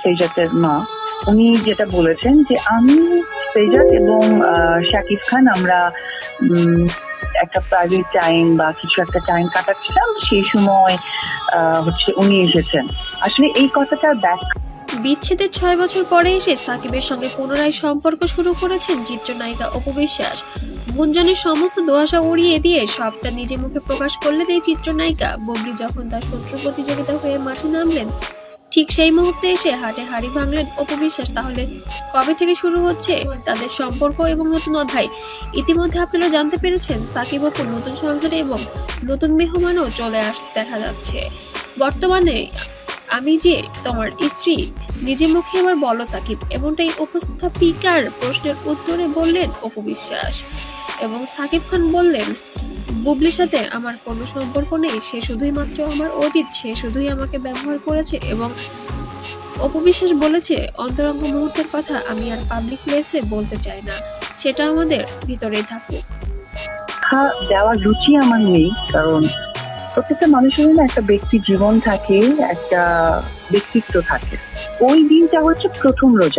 সেজাতের মা উনি যেটা বলেছেন যে আমি সেজাত এবং শাকিব খান আমরা একটা প্রাইভেট টাইম বা কিছু একটা টাইম কাটাচ্ছিলাম, সেই সময় হচ্ছে উনি এসেছেন। আসলে এই কথাটার ব্যাক বিচ্ছেদের ছয় বছর পরে এসে সাকিবের সঙ্গে পুনরায় সম্পর্ক শুরু করেছেন চিত্রনায়িকা অপবিশ্বাস গুঞ্জনের সমস্ত দোয়াশা উড়িয়ে দিয়ে সবটা নিজে মুখে প্রকাশ করলেন এই চিত্রনায়িকা। ববলি যখন তার শত্রু প্রতিযোগিতা হয়ে মাঠে নামলেন ঠিক সেই মুহূর্তে এসে হাটে হাড়ি ভাঙলেন অপবিশ্বাস। তাহলে কবে থেকে শুরু হচ্ছে তাদের সম্পর্ক এবং নতুন অধ্যায়? ইতিমধ্যে আপনারা জানতে পেরেছেন, সাকিব অপুর নতুন সংসারে এবং নতুন মেহমানও চলে আসতে দেখা যাচ্ছে। বর্তমানে আমি যে তোমার স্ত্রী, নিজে মুখে এবার বলো সাকিব, এমনটাই উপস্থাপিকার প্রশ্নের উত্তরে বললেন অপু বিশ্বাস এবং সাকিব খান বললেন বুবলির সাথে আমার কোনো সম্পর্ক নেই, সে শুধুই মাত্র আমার অতীত, সে শুধুই আমাকে ব্যবহার করেছে এবং অপবিশ্বাস বলেছে, অন্তরঙ্গ মুহূর্তের কথা আমি আর পাবলিক প্লেসে বলতে চাই না, সেটা আমাদের ভিতরেই থাকুক। শিক্ষা দেওয়ার রুচি আমার নেই, কারণ প্রত্যেকটা মানুষের না একটা ব্যক্তি জীবন থাকে, একটা ব্যক্তিত্ব থাকে। ওই দিনটা হচ্ছে প্রথম রোজা।